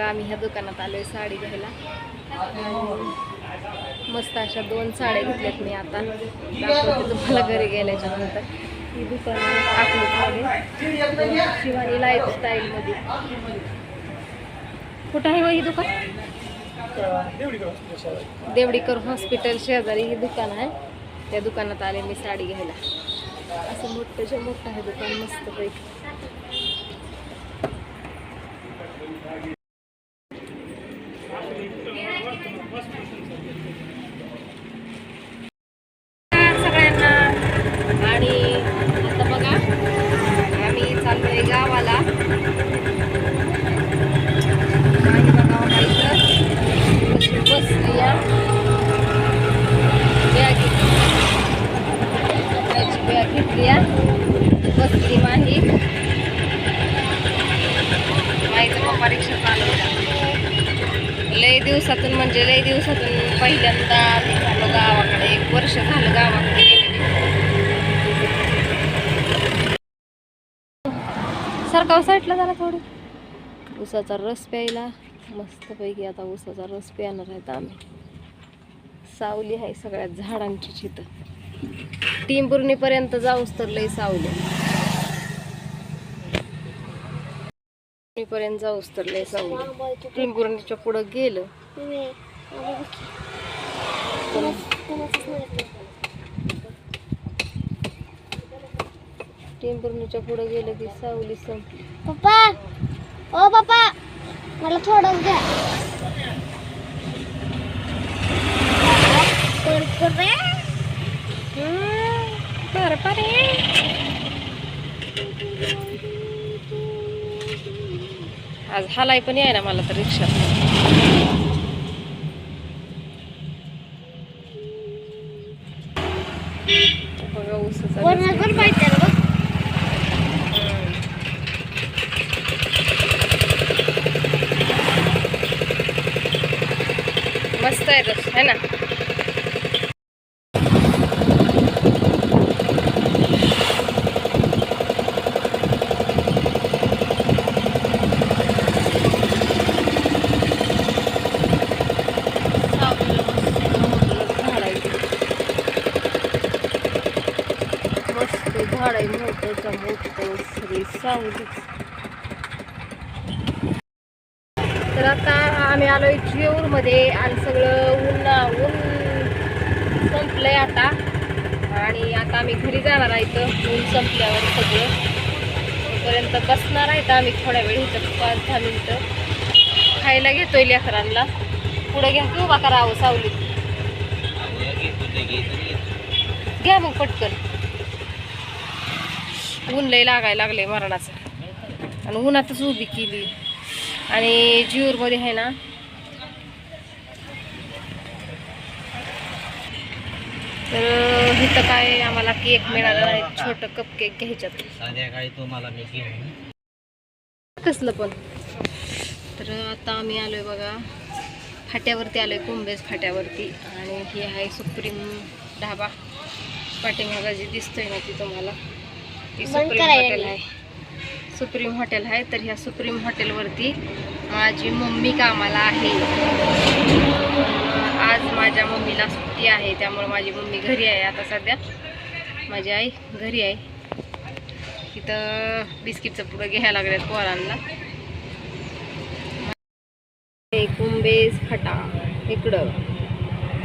आम्ही ह्या दुकानात आलोय साडी घ्यायला. मस्त अशा दोन साड्या घेतल्यात मी आता. दाखवते तुम्हाला घरी गेल्याच्यानंतर ही दुकान अकलूजमध्ये शिवानी लाईफ स्टाईलमध्ये. कुठं आहे व ही दुकान? देवडीकर हॉस्पिटल शेजारी ही दुकान आहे. त्या दुकानात आले मी साडी घ्यायला. असं मोठं जे मोठं आहे दुकान मस्त पैकी Posso, posso, posso. दिवसातून म्हणजे लय दिवसातून पहिल्यांदा आम्ही झालो गावाकडे. एक वर्ष झालं गावाकडे सरकाव साईडला जरा थोडं. उसाचा रस प्यायला मस्तपैकी आता उसाचा रस प्यायणार आहेत आम्ही. सावली आहे सगळ्या झाडांची चितं टिंबुर्णीपर्यंत जाऊस तर लय सावली. पर्यंत जाऊस तर लय सावली टिंबुर्णीच्या पुढं गेलं. टिंबुर्णीच्या पुढं गेलं की सावली संपली. पप्पा ओ पप्पा मला थोडं द्या. कुरकुरे आज हालाय पण याय ना मला तर रिक्षा. बघा बघ. मस्त आहे रस है ना मस्त झाड आहे मोठं मोठं सावली तर आता आम्ही आलोय जेऊरमध्ये आणि सगळं ऊन ऊन संपलंय आता. आणि आता आम्ही घरी जाणार आहे इथं ऊन संपल्यावर सगळं. तोपर्यंत बसणार आहेत आम्ही थोड्या वेळ इथं पाच दहा मिनटं. खायला घेतोय लेकरांना. पुढे घ्या की उभा करावं सावलीत. घ्या मग पटकन. ऊन लय लागायला लागले मरणाचं. आणि उन्हातच उभी केली. आणि ज्यूरमध्ये आहे ना तर इथं काय आम्हाला केक मिळाला नाही. छोटं कप केक घ्यायच्यात कसलं पण. तर आता आम्ही आलोय बघा. फाट्यावरती आलोय कुंभेज फाट्यावरती. आणि ही आहे सुप्रीम ढाबा. पाठीमागा जी दिसतोय ना ती तुम्हाला. Supreme hotel. आहे. सुप्रीम हॉटेल आहे. तर ह्या सुप्रीम हॉटेलवरती माझी मम्मी कामाला आहे. आज माझ्या मम्मीला सुट्टी आहे. त्यामुळे माझी मम्मी घरी आहे. आता सध्या माझी आई घरी आहे. तिथं बिस्किटचं पुढं घ्यायला लागल्यात पोरांना. कुंभेज फटा. इकडं.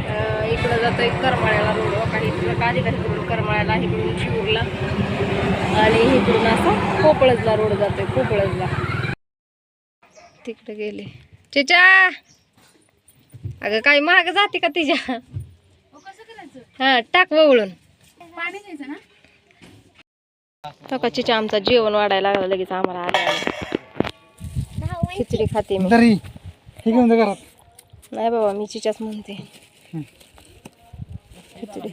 इकडं जातोय करमाळ्याला रोड काही इकडं काही काही करून करमाळ्याला इकडून शिवूरला आणि इकडून असा कोपळजला रोड जातोय कोपळजला तिकडे गेले. चेचा! अगं काय महाग जाते का तिच्या? हा टाक वळून. का चिचा आमचा जेवण वाढायला लागला लगेच आम्हाला आले खिचडी खाते मी. तरी हे घेऊन जा घरात. नाही बाबा मी चिचाच म्हणते. हं. खिचडी?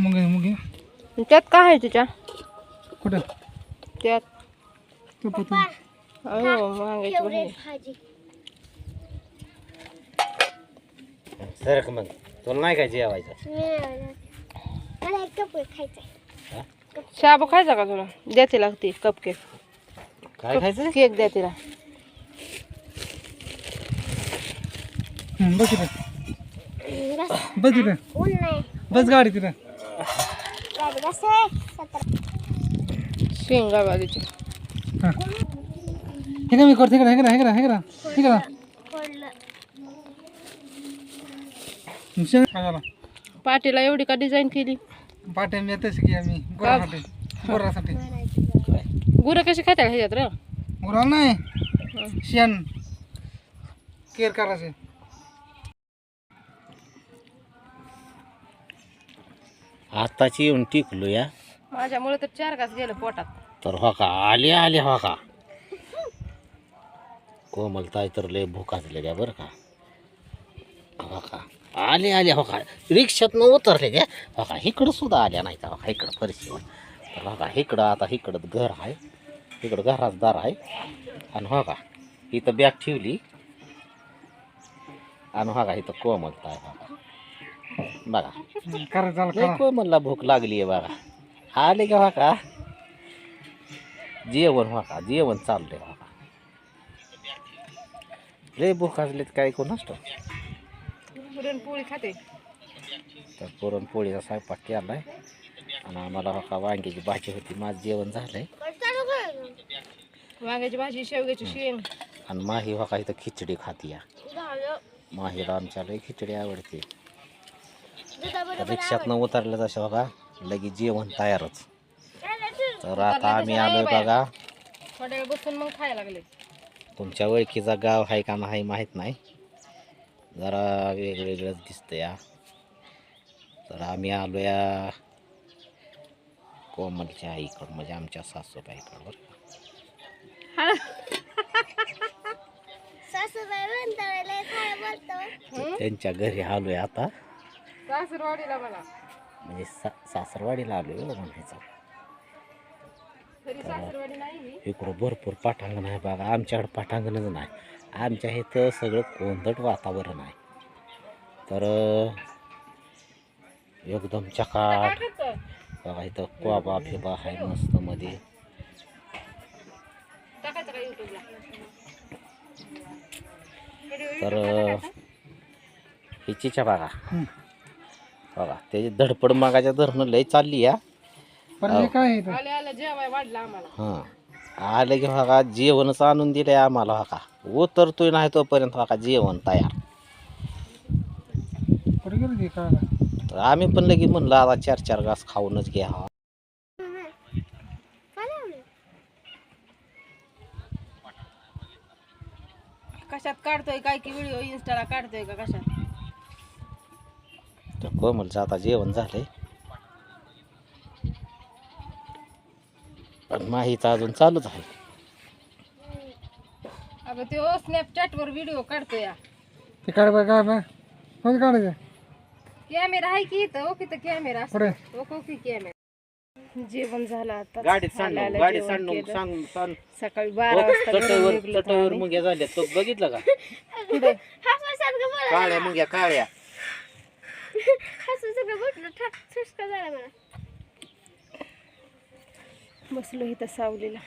मग मग. त्यात काय आहे तिच्या? कुठं? त्यात. सरक मग. तुला नाही काय जेवायचं मला एक कप खायचा शाबू खायचा का तुला? द्या तिला ती कप केक काय खायचं? केक द्या तिला. बस बस. बस तिथे बस गाडी तिथे. शेंगा बाजूची हां. काय मी करते? हे करा हे करा हे करा हे करा पाटीला एवढी का डिझाईन केली? पाट्या मी तशी की आम्ही गोरासाठी गोरासाठी. गुरं कशी खात्या ह्याच्यात र? गोराला नाही शेण. केअर करायचे. आताची येऊन टिकलो या. माझ्यामुळे तर चार घास गेलं पोटात. तर हो का आले आले हो का? कोमल ताई तर लय भूकाचले द्या बरं का. हो का? आले आले हो का रिक्षातनं उतरले द्या हो का इकडं सुद्धा आल्या नाही हो का इकडं परिस्थिती तर हो का इकडं आता इकडं घर आहे इकडं घराच दार आहे आणि हो का इथं बॅग ठेवली आणि हो का इथं कोमल ताई हो का बघा कोमलला भूक लागली आहे बघा आले का का जेवण हो का जेवण चाललंय हो का लय भूक असले काय कोण असतो पुरणपोळी खाते. तर पुरणपोळीचा स्वयंपाक केलाय. आणि आम्हाला हो का वांग्याची भाजी होती. माझं जेवण झालंय. चालू कर वांग्याची भाजी शेवग्याची शेंग. आणि माही हो का इथं खिचडी खाती या. झालं. माहीला आमच्या लय खिचडी आवडते. तर दुधाबरोबर रिक्षातनं उतरलं तसं बघा लगेच जेवण तयारच. तर आता आम्ही आलोय बघा. थोड्या वेळ बसून मग खायला लागले. तुमच्या ओळखीचा गाव आहे का नाही माहीत नाही. जरा वेगवेगळंच दिसतं या तर आम्ही आलो या कोमलच्या आईकडं म्हणजे आमच्या सासूबाईकडं बरं तर त्यांच्या घरी आलोय आता. सासरवाडीला मला म्हणजे सा सासरवाडीला आलोय बरं म्हणायचं तरी सासरवाडी नाही मी. इकडं भरपूर पाठांगण आहे बघा. आमच्याकडं पाठांगणच नाही. आमच्या इथं सगळं कोंदट वातावरण आहे. तर एकदम चकाट. बघा इथं कोबा फिबा आहे मस्त मध्ये. तर हिचीच्या बघा. हं. बघा त्याची धडपड मागाच्या धरणं लय चालली या. पण हे काय आहे इथं? आले आले जेवाय वाढलं आम्हाला. हां. आले की बघा जेवणच आणून दिलंय आम्हाला बघा. उतरतोय नाही तोपर्यंत बघा जेवण तयार. कुठे गेलं ते कळालं तर आम्ही पण लगेच म्हणलं आता चार चार घास खाऊनच घ्या. कशात काढतोय काय की व्हिडिओ इन्स्टाला काढतोय का कशात? तर कोमलचं आता जेवण झालंय. पण माहीत अजून चालूच आहे अगं ते स्नॅपचॅटवर व्हिडिओ काढतोय या. ते काढ बघ काय बघ कोण काढायचं कॅमेरा आहे की इथं? ओके तर कॅमेरा पुढे. ओके ओके कॅमेरा जेवण झालं आता. गाडीत आलं गाडीत जेवण सांडू केलं. सांग सांग. सकाळी बारा वाजता घरून तटवर निघलो होतो तटवर आम्ही. मुंग्या झाल्या. तो बघितलं का? कुठं? काळ्या मुंग्या काळ्या. बसलो इथं सावलीला.